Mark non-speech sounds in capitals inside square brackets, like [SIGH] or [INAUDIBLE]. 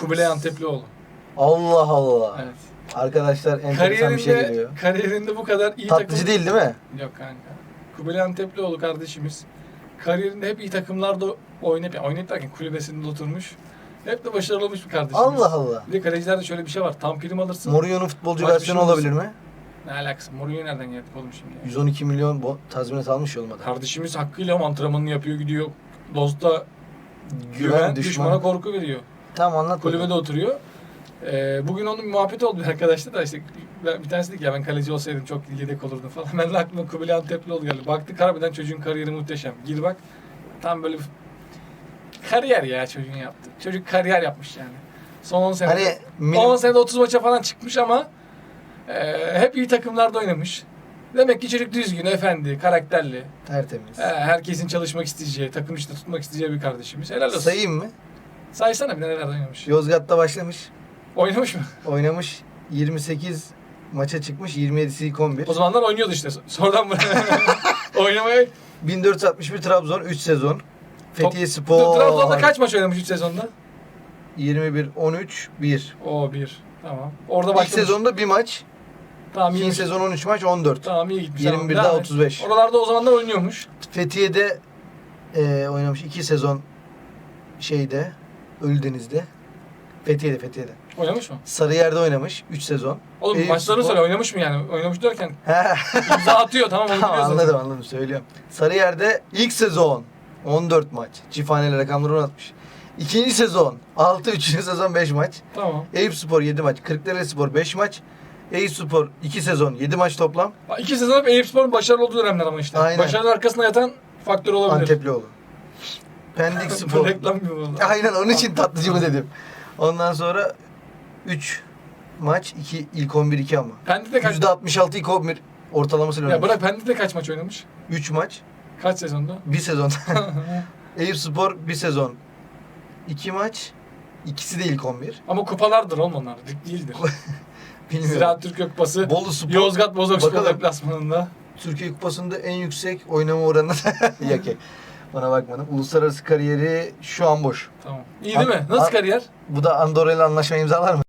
Kubilay Anteplioğlu. Allah Allah. Evet. Arkadaşlar enteresan bir şey Kariyerinde, geliyor. kariyerinde bu kadar iyi Tatlıcı takım... değil değil mi? Yok kanka. Kubilay Anteplioğlu kardeşimiz. Kariyerinde hep iyi takımlarda oynayıp, yani oynayıp derken kulübesinde oturmuş. Hep de başarılı olmuş bir kardeşimiz. Allah Allah. Bir de kalecilerde şöyle bir şey var. Tam prim alırsın. Mourinho'nun futbolcu versiyonu bir şey olabilir mi? Ne alakası? Mourinho nereden geldik oğlum şimdi? ya? 112 milyon bo- tazminat almış olmadı. Kardeşimiz hakkıyla antrenmanını yapıyor gidiyor. Dost'a güven, düşmana düşman. korku veriyor. Tamam anlat Kulübede oturuyor. Ee, bugün onun bir muhabbeti oldu bir arkadaşla da işte ben- bir tanesi dedi ki ya ben kaleci olsaydım çok yedek olurdum falan. [LAUGHS] Ben de aklıma Kubilay Antepli geldi. Baktık harbiden çocuğun kariyeri muhteşem. Gir bak tam böyle bir kariyer ya çocuğun yaptı. Çocuk kariyer yapmış yani. Son 10 senede. Hani minim- 10 senede 30 maça falan çıkmış ama e, hep iyi takımlarda oynamış. Demek ki çocuk düzgün, efendi, karakterli. tertemiz. He, herkesin çalışmak isteyeceği, takım işte tutmak isteyeceği bir kardeşimiz. Helal olsun. Sayayım mı? Saysana bir neler oynamış. Yozgat'ta başlamış. Oynamış mı? Oynamış. 28 maça çıkmış. 27'si ilk 11. O zamanlar oynuyordu işte. Sonradan [LAUGHS] oynamaya... 1461 Trabzon 3 sezon. Fethiye Spor. Trabzon'da kaç maç oynamış 3 sezonda? 21 13 1. O bir. Tamam. Orada İlk başlamış. sezonda bir maç. Tamam. İkinci sezon 13 maç 14. Tamam iyi gitmiş. 21'de Devam et. 35. Oralarda o zamanlar oynuyormuş. Fethiye'de e, oynamış 2 sezon şeyde Ölüdeniz'de. Fethiye'de Fethiye'de. Oynamış mı? Sarıyer'de oynamış 3 sezon. Oğlum Eyüp maçlarını Spor- söyle oynamış mı yani? Oynamış derken imza atıyor tamam onu [LAUGHS] Tamam biliyoruz. anladım anladım söylüyorum. Sarıyer'de ilk sezon 14 maç. Çifthaneli rakamları unutmuş. İkinci sezon 6, üçüncü sezon 5 maç. Tamam. Eyüp Spor 7 maç. Kırklareli Spor 5 maç. Eyüp Spor 2 sezon 7 maç toplam. İki sezon hep Eyüpspor'un başarılı olduğu dönemler ama işte. Aynen. Başarının arkasında yatan faktör olabilir. Anteplioğlu. Pendik [LAUGHS] Bu Spor. reklam gibi oldu. Aynen onun için tatlıcı mı dedim. Ondan sonra 3 maç 2 ilk 11 2 ama. Pendik'te kaç... %66 ilk 11 ortalamasıyla Ya oynamış. bırak Pendik'te kaç maç oynamış? 3 maç Kaç sezonda? 1 sezon. [LAUGHS] [LAUGHS] Eyüp Spor 1 sezon 2 maç ikisi de ilk 11. ama kupalardır oğlum onlar. Lig değildir. Bilmiyorum. Ziraat Türkiye Kupası. Bolu Spor Yozgat Bozok Spor Bakalım. deplasmanında. Türkiye Kupası'nda en yüksek oynama oranı. Yok Bana bakmadım. Uluslararası kariyeri şu an boş. Tamam. İyi değil mi? Nasıl an- kariyer? Bu da Andorra ile anlaşma imzalar mı?